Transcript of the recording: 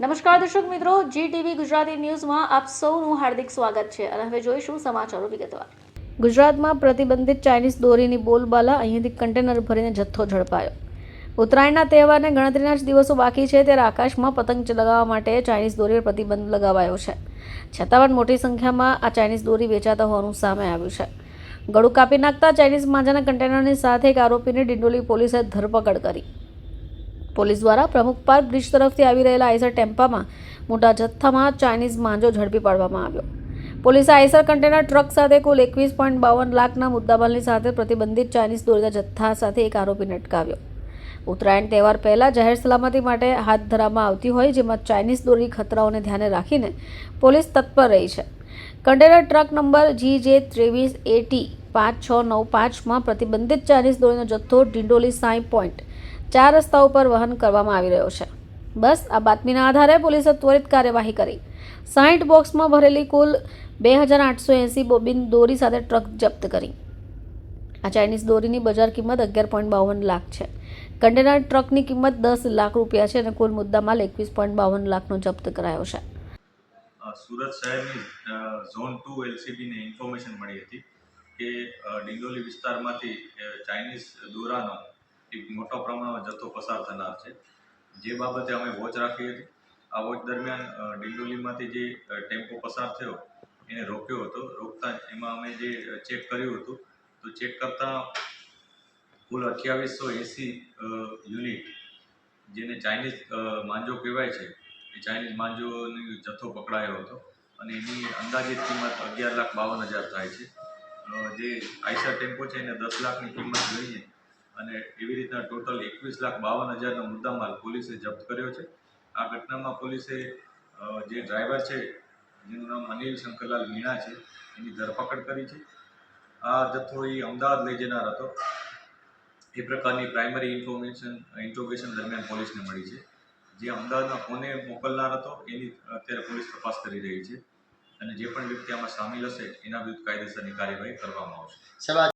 નમસ્કાર દર્શક મિત્રો જી ટીવી ગુજરાતી ન્યૂઝમાં આપ સૌનું હાર્દિક સ્વાગત છે અને હવે જોઈશું સમાચારો વિગતવાર. ગુજરાતમાં પ્રતિબંધિત ચાઇનીઝ દોરીની બોલબાલા અહીંયાથી કન્ટેનર ભરીને જથ્થો ઝડપાયો. ઉત્તરાયણના તહેવારને ગણતરીના જ દિવસો બાકી છે ત્યારે આકાશમાં પતંગ ચગાવવા માટે ચાઇનીઝ દોરી પર પ્રતિબંધ લગાવાયો છે. છતાં પણ મોટી સંખ્યામાં આ ચાઇનીઝ દોરી વેચાતા હોવાનું સામે આવ્યું છે. ગળું કાપી નાખતા ચાઇનીઝ માંજાના કન્ટેનરની સાથે એક આરોપીની ડિંડોલી પોલીસે ધરપકડ કરી. પોલીસ દ્વારા પ્રમુખ પાર્ક બ્રિજ તરફથી આવી રહેલા આઈસર ટેમ્પામાં મોટા જથ્થામાં ચાઇનીઝ માંજો ઝડપી પાડવામાં આવ્યો. પોલીસે આઈસર કન્ટેનર ટ્રક સાથે કુલ એકવીસ પોઈન્ટ બાવન લાખના મુદ્દામાલની સાથે પ્રતિબંધિત ચાઇનીઝ દોરીના જથ્થા સાથે એક આરોપીને અટકાવ્યો ઉત્તરાયણ તહેવાર પહેલાં જાહેર સલામતી માટે હાથ ધરવામાં આવતી હોય, જેમાં ચાઇનીઝ દોરી ખતરાઓને ધ્યાને રાખીને પોલીસ તત્પર રહી છે. કન્ટેનર ટ્રક નંબર જી જે ત્રેવીસ એટી પાંચ છ નવ પાંચમાં પ્રતિબંધિત ચાઇનીઝ દોરીનો જથ્થો ડિંડોલી સાઈ પોઈન્ટ ચાર રસ્તા ઉપર વહન કરવામાં આવી રહ્યો છે. બસ, આ બાતમીના આધારે પોલીસે ત્વરિત કાર્યવાહી કરી. સાઠ બોક્સમાં ભરેલી કુલ બે હજાર આઠસો એંસી બોબિન દોરી સાથે ટ્રક જપ્ત કરી. આ ચાઇનીઝ દોરીની બજાર કિંમત અગિયાર પોઈન્ટ બાવન લાખ છે. કન્ટેનર ટ્રકની કિંમત દસ લાખ રૂપિયા છે અને કુલ મુદ્દામાલ એકવીસ પોઈન્ટ બાવન લાખનો જપ્ત કરાયો છે. સુરત શહેરની ઝોન ટુ એલસીબીને ઇન્ફોર્મેશન મળી હતી કે ડિંડોલી વિસ્તારમાંથી ચાઇનીઝ દોરાનો એક મોટો પ્રમાણમાં જથ્થો પસાર થનાર છે. જે બાબતે અમે વોચ રાખી હતી આ વોચ દરમિયાન ડિંડોલીમાંથી જે ટેમ્પો પસાર થયો, એને રોક્યો હતો. રોકતા એમાં અમે જે ચેક કર્યું હતું, તો ચેક કરતાં કુલ અઠ્યાવીસો એંસી યુનિટ જેને ચાઇનીઝ માંજો કહેવાય છે, એ ચાઇનીઝ માંજોનો જથ્થો પકડાયો હતો. અને એની અંદાજિત કિંમત અગિયાર લાખ બાવન હજાર થાય છે. જે આઈસર ટેમ્પો છે, એને દસ લાખની કિંમત લઈને અને એવી રીતના ટોટલ એકવીસ લાખ બાવન હજારનો મુદ્દામાલ પોલીસે જપ્ત કર્યો છે. આ ઘટનામાં પોલીસે જે ડ્રાઈવર છે, જેનું નામ અનિલ શંકરલાલ મીણા છે, એની ધરપકડ કરી છે. આ જથ્થો એ અમદાવાદ લઈ જનાર હતો. એ પ્રકારની પ્રાઇમરી ઇન્ફોર્મેશન, ઇન્ટ્રોગેશન દરમિયાન પોલીસને મળી છે. જે અમદાવાદમાં કોને મોકલનાર હતો, એની અત્યારે પોલીસ તપાસ કરી રહી છે. અને જે પણ વ્યક્તિ આમાં સામેલ હશે, એના વિરુદ્ધ કાયદેસરની કાર્યવાહી કરવામાં આવશે.